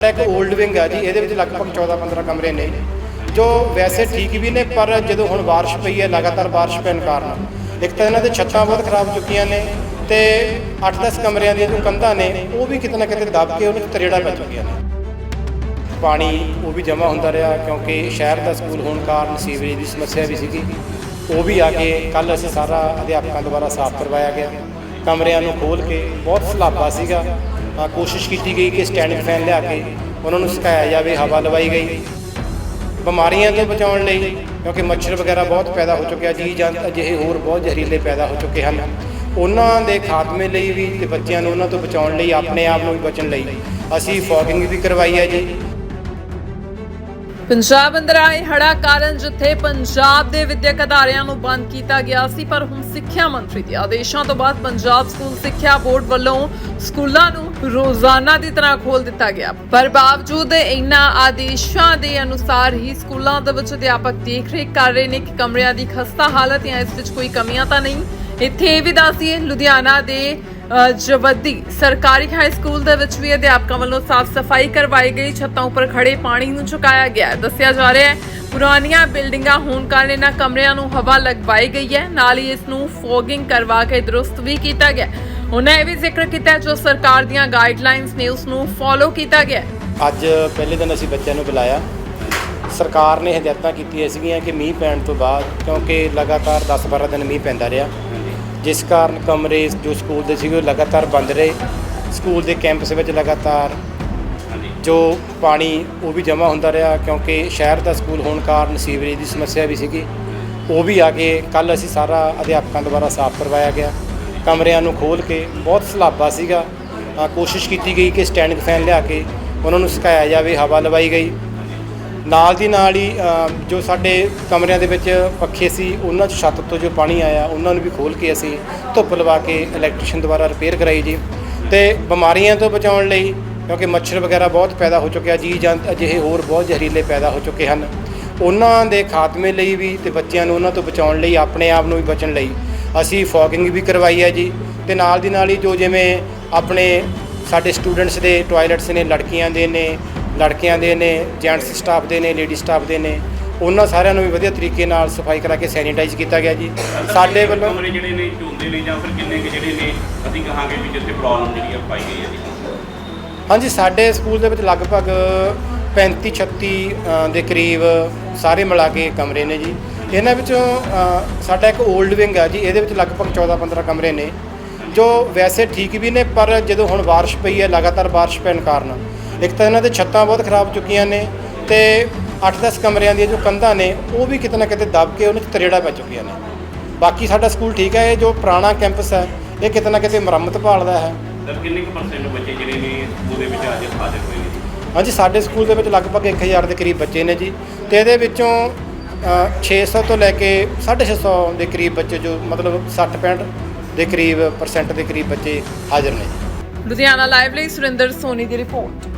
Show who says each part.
Speaker 1: ਇੱਕ old wing ਆ ਜੀ, ਇਹਦੇ ਵਿੱਚ ਲਗਭਗ 14-15 ਕਮਰੇ ਨੇ। ਜੋ ਵੈਸੇ ਠੀਕ ਵੀ ਨੇ, ਪਰ ਜਦੋਂ ਹੁਣ ਬਾਰਿਸ਼ ਪਈ ਹੈ, ਲਗਾਤਾਰ ਬਾਰਿਸ਼ ਪੈਣ ਕਾਰਨ। ਇੱਕ ਤਾਂ ਇਹਨਾਂ ਦੇ ਛੱਤਾਂ ਬਹੁਤ ਖਰਾਬ ਚੁੱਕੀਆਂ ਨੇ ਤੇ 8-10 ਕਮਰਿਆਂ ਦੀਆਂ ਜੋ ਕੰਧਾਂ ਨੇ, ਉਹ ਵੀ ਕਿਤੇ ਨਾ ਕਿਤੇ ਦੱਬ ਕੇ ਉਹਨਾਂ 'ਚ ਤਰੇੜਾ ਪੈ ਚੁੱਕੀਆਂ ਨੇ। ਪਾਣੀ ਉਹ ਵੀ ਜਮ੍ਹਾਂ ਹੁੰਦਾ ਰਿਹਾ, ਕਿਉਂਕਿ ਸ਼ਹਿਰ ਦਾ ਸਕੂਲ ਹੋਣ ਕਾਰਨ ਸੀਵਰੇਜ ਦੀ ਸਮੱਸਿਆ ਵੀ ਸੀਗੀ। ਉਹ ਵੀ ਆ ਕੇ ਕੱਲ ਅਸੀਂ ਸਾਰਾ ਅਧਿਆਪਕਾਂ ਦੁਆਰਾ ਸਾਫ਼ ਕਰਵਾਇਆ ਗਿਆ। ਕਮਰਿਆਂ ਨੂੰ ਖੋਲ ਕੇ ਬਹੁਤ ਸਲਾਬਾ ਸੀਗਾ। ਕੋਸ਼ਿਸ਼ ਕੀਤੀ ਗਈ ਕਿ ਸਟੈਂਡ ਫੈਨ ਲਿਆ ਕੇ ਉਹਨਾਂ ਨੂੰ ਸੁਕਾਇਆ ਜਾਵੇ, ਹਵਾ ਲਵਾਈ ਗਈ। ਬਿਮਾਰੀਆਂ ਤੋਂ ਬਚਾਉਣ ਲਈ, ਕਿਉਂਕਿ ਮੱਛਰ ਵਗੈਰਾ ਬਹੁਤ ਪੈਦਾ ਹੋ ਚੁੱਕਿਆ ਜੀ ਜਾਂ ਅਜਿਹੇ ਹੋਰ ਬਹੁਤ ਜ਼ਹਿਰੀਲੇ ਪੈਦਾ ਹੋ ਚੁੱਕੇ ਹਨ। ਉਹਨਾਂ ਦੇ ਖਾਤਮੇ ਲਈ ਵੀ ਤੇ ਬੱਚਿਆਂ ਨੂੰ ਉਹਨਾਂ ਤੋਂ ਬਚਾਉਣ ਲਈ ਆਪਣੇ ਆਪ ਨੂੰ ਵੀ ਬਚਣ ਲਈ ਅਸੀਂ ਫੌਗਿੰਗ ਵੀ ਕਰਵਾਈ ਹੈ ਜੀ।
Speaker 2: ਪੰਜਾਬ ਅੰਦਰ ਆਏ ਹੜਾ ਕਾਰਨ ਜਿੱਥੇ ਪੰਜਾਬ ਦੇ ਵਿਦਿਅਕ ਅਦਾਰਿਆਂ ਨੂੰ ਬੰਦ ਕੀਤਾ ਗਿਆ ਸੀ, ਪਰ ਹੁਣ ਸਿੱਖਿਆ ਮੰਤਰੀ ਦੇ ਆਦੇਸ਼ਾਂ ਤੋਂ ਬਾਅਦ ਪੰਜਾਬ ਸਕੂਲ ਸਿੱਖਿਆ ਬੋਰਡ ਵੱਲੋਂ ਸਕੂਲਾਂ ਨੂੰ ਰੋਜ਼ਾਨਾ ਦੀ ਤਰ੍ਹਾਂ ਖੋਲ ਦਿੱਤਾ ਗਿਆ। ਪਰ ਬਾਵਜੂਦ ਇਹਨਾਂ ਆਦੇਸ਼ਾਂ ਦੇ ਅਨੁਸਾਰ ਹੀ ਸਕੂਲਾਂ ਦੇ ਵਿੱਚ ਅਧਿਆਪਕ ਦੇਖ ਰੇਖ ਕਰ ਰਹੇ ਨੇ ਕਿ ਕਮਰਿਆਂ ਦੀ ਖਸਤਾ ਹਾਲਤ ਜਾਂ ਇਸ ਵਿੱਚ ਕੋਈ ਕਮੀਆਂ ਤਾਂ ਨਹੀਂ। ਇੱਥੇ ਇਹ ਵੀ ਦੱਸੀਏ ਲੁਧਿਆਣਾ ਦੇ ਜਵੱਦੀ ਸਰਕਾਰੀ ਹਾਈ ਸਕੂਲ ਦੇ ਵਿੱਚ ਵੀ ਅਧਿਆਪਕਾਂ ਵੱਲੋਂ ਸਾਫ਼ ਸਫ਼ਾਈ ਕਰਵਾਈ ਗਈ। ਛੱਤਾਂ ਉੱਪਰ ਖੜੇ ਪਾਣੀ ਨੂੰ ਚੁਕਾਇਆ ਗਿਆ ਦੱਸਿਆ ਜਾ ਰਿਹਾ ਹੈ, ਪੁਰਾਣੀਆਂ ਬਿਲਡਿੰਗਾਂ ਹੋਣ ਕਾਰਨ ਇਹਨਾਂ ਕਮਰਿਆਂ ਨੂੰ ਹਵਾ ਲਗਵਾਈ ਗਈ ਹੈ। ਨਾਲ ਹੀ ਇਸ ਨੂੰ ਫੋਗਿੰਗ ਕਰਵਾ ਕੇ ਦਰੁਸਤ ਵੀ ਕੀਤਾ ਗਿਆ ਉਹਨਾਂ ਇਹ ਵੀ ਜ਼ਿਕਰ ਕੀਤਾ ਜੋ ਸਰਕਾਰ ਦੀਆਂ ਗਾਈਡਲਾਈਨਸ ਨੇ ਉਸ ਨੂੰ ਫੋਲੋ ਕੀਤਾ ਗਿਆ
Speaker 1: ਅੱਜ ਪਹਿਲੇ ਦਿਨ ਅਸੀਂ ਬੱਚਿਆਂ ਨੂੰ ਬੁਲਾਇਆ। ਸਰਕਾਰ ਨੇ ਹਦਾਇਤਾਂ ਕੀਤੀਆਂ ਸੀਗੀਆਂ ਕਿ ਮੀਂਹ ਪੈਣ ਤੋਂ ਬਾਅਦ, ਕਿਉਂਕਿ ਲਗਾਤਾਰ 10-12 ਦਿਨ ਮੀਂਹ ਪੈਂਦਾ ਰਿਹਾ ਜਿਸ ਕਾਰਨ ਕਮਰੇ ਜੋ ਸਕੂਲ ਦੇ ਸੀਗੇ ਉਹ ਲਗਾਤਾਰ ਬੰਦ ਰਹੇ। ਸਕੂਲ ਦੇ ਕੈਂਪਸ ਵਿੱਚ ਲਗਾਤਾਰ ਜੋ ਪਾਣੀ ਉਹ ਵੀ ਜਮ੍ਹਾਂ ਹੁੰਦਾ ਰਿਹਾ ਕਿਉਂਕਿ ਸ਼ਹਿਰ ਦਾ ਸਕੂਲ ਹੋਣ ਕਾਰਨ ਸੀਵਰੇਜ ਦੀ ਸਮੱਸਿਆ ਵੀ ਸੀਗੀ। ਉਹ ਵੀ ਆ ਕੇ ਕੱਲ ਅਸੀਂ ਸਾਰਾ ਅਧਿਆਪਕਾਂ ਦੁਆਰਾ ਸਾਫ਼ ਕਰਵਾਇਆ ਗਿਆ। ਕਮਰਿਆਂ ਨੂੰ ਖੋਲ ਕੇ ਬਹੁਤ ਸਲਾਬਾ ਸੀਗਾ। ਕੋਸ਼ਿਸ਼ ਕੀਤੀ ਗਈ ਕਿ ਸਟੈਂਡਿੰਗ ਫੈਨ ਲਿਆ ਕੇ ਉਹਨਾਂ ਨੂੰ ਸੁਕਾਇਆ ਜਾਵੇ ਹਵਾ ਲਵਾਈ ਗਈ। ਨਾਲ ਦੀ ਨਾਲ ਹੀ ਜੋ ਸਾਡੇ ਕਮਰਿਆਂ ਦੇ ਵਿੱਚ ਪੱਖੇ ਸੀ, ਉਹਨਾਂ 'ਚ ਛੱਤ ਤੋਂ ਜੋ ਪਾਣੀ ਆਇਆ, ਉਹਨਾਂ ਨੂੰ ਵੀ ਖੋਲ ਕੇ ਅਸੀਂ ਧੁੱਪ ਲਵਾ ਕੇ ਇਲੈਕਟ੍ਰੀਸ਼ੀਅਨ ਦੁਆਰਾ ਰਿਪੇਅਰ ਕਰਾਈ ਜੀ। ਤੇ ਬਿਮਾਰੀਆਂ ਤੋਂ ਬਚਾਉਣ ਲਈ, ਕਿਉਂਕਿ ਮੱਛਰ ਵਗੈਰਾ ਬਹੁਤ ਪੈਦਾ ਹੋ ਚੁੱਕਿਆ ਜੀ ਜਾਂ ਅਜਿਹੇ ਹੋਰ ਬਹੁਤ ਜ਼ਹਿਰੀਲੇ ਪੈਦਾ ਹੋ ਚੁੱਕੇ ਹਨ। ਉਹਨਾਂ ਦੇ ਖਾਤਮੇ ਲਈ ਵੀ ਤੇ ਬੱਚਿਆਂ ਨੂੰ ਉਹਨਾਂ ਤੋਂ ਬਚਾਉਣ ਲਈ ਆਪਣੇ ਆਪ ਨੂੰ ਵੀ ਬਚਣ ਲਈ ਅਸੀਂ ਫੌਗਿੰਗ ਵੀ ਕਰਵਾਈ ਹੈ ਜੀ। ਤੇ ਨਾਲ ਦੀ ਨਾਲ ਹੀ ਜੋ ਜਿਵੇਂ ਆਪਣੇ ਸਾਡੇ ਸਟੂਡੈਂਟਸ ਦੇ ਟਾਇਲਟਸ ਨੇ, ਲੜਕੀਆਂ ਦੇ ਨੇ ਲੜਕਿਆਂ ਦੇ ਨੇ ਜੈਂਟਸ ਸਟਾਫ ਦੇ ਨੇ ਲੇਡੀ ਸਟਾਫ ਦੇ ਨੇ ਉਹਨਾਂ ਸਾਰਿਆਂ ਨੂੰ ਵੀ ਵਧੀਆ ਤਰੀਕੇ ਨਾਲ ਸਫ਼ਾਈ ਕਰਾ ਕੇ ਸੈਨੀਟਾਈਜ਼ ਕੀਤਾ ਗਿਆ ਜੀ। ਸਾਡੇ ਵੱਲੋਂ
Speaker 3: ਕਮਰੇ ਜਿਹੜੇ ਨੇ ਝੂਲਦੇ ਨੇ ਜਾਂ ਫਿਰ ਕਿੰਨੇ ਕੁ ਜਿਹੜੇ ਨੇ ਅਸੀਂ ਕਹਾਂਗੇ ਵੀ ਜਿੱਥੇ ਪ੍ਰੋਬਲਮ ਜਿਹੜੀ ਆ ਪਾਈ ਗਈ ਹੈ ਜੀ।
Speaker 1: ਹਾਂਜੀ ਸਾਡੇ ਸਕੂਲ ਦੇ ਵਿੱਚ ਲਗਭਗ 35 36 ਅ, ਦੇ ਕਰੀਬ ਸਾਰੇ ਮਿਲਾ ਕੇ ਕਮਰੇ ਨੇ ਜੀ। ਇਹਨਾਂ ਵਿੱਚੋਂ ਅ, ਸਾਡਾ ਇੱਕ 올ਡ ਵਿੰਗ ਆ ਜੀ ਇਹਦੇ ਵਿੱਚ ਲਗਭਗ 14 15 ਕਮਰੇ ਨੇ ਜੋ ਵੈਸੇ ਠੀਕ ਵੀ ਨੇ ਪਰ ਜਦੋਂ ਹੁਣ ਬਾਰਿਸ਼ ਪਈ ਹੈ ਲਗਾਤਾਰ ਬਾਰਿਸ਼ ਪੈਣ ਕਾਰਨ ਇੱਕ ਤਾਂ ਇਹਨਾਂ ਦੇ ਛੱਤਾਂ ਬਹੁਤ ਖਰਾਬ ਚੁੱਕੀਆਂ ਨੇ ਤੇ 8-10 ਕਮਰਿਆਂ ਦੀਆਂ ਜੋ ਕੰਧਾਂ ਨੇ ਉਹ ਵੀ ਕਿਤੇ ਨਾ ਕਿਤੇ ਦਬ ਕੇ ਉਹਨਾਂ 'ਚ ਤਰੇੜਾ ਪੈ ਚੁੱਕੀਆਂ ਨੇ। ਬਾਕੀ ਸਾਡਾ ਸਕੂਲ ਠੀਕ ਹੈ ਇਹ ਜੋ ਪੁਰਾਣਾ ਕੈਂਪਸ ਹੈ ਇਹ ਕਿਤੇ ਨਾ ਕਿਤੇ ਮੁਰੰਮਤ ਭਾਲਦਾ ਹੈ।
Speaker 3: ਸਰ ਕਿੰਨੇ ਕੁ ਪਰਸੈਂਟ ਬੱਚੇ ਜਿਹੜੇ ਨੇ ਉਹਦੇ ਵਿੱਚ ਅੱਜ ਹਾਜ਼ਰ ਹੋਏ ਨੇ ਜੀ?
Speaker 1: ਹਾਂਜੀ ਸਾਡੇ ਸਕੂਲ ਦੇ ਵਿੱਚ ਲਗਭਗ 1000 ਦੇ ਕਰੀਬ ਬੱਚੇ ਨੇ ਜੀ ਤੇ ਇਹਦੇ ਵਿੱਚੋਂ ਅ, 600 ਤੋਂ ਲੈ ਕੇ 650 ਦੇ ਕਰੀਬ ਬੱਚੇ ਜੋ ਮਤਲਬ 60 65 ਦੇ ਕਰੀਬ ਪਰਸੈਂਟ ਦੇ ਕਰੀਬ ਬੱਚੇ ਹਾਜ਼ਰ ਨੇ
Speaker 2: ਲੁਧਿਆਣਾ ਲਾਈਵ ਲਈ ਸੁਰਿੰਦਰ ਸੋਨੀ ਦੀ ਰਿਪੋਰਟ।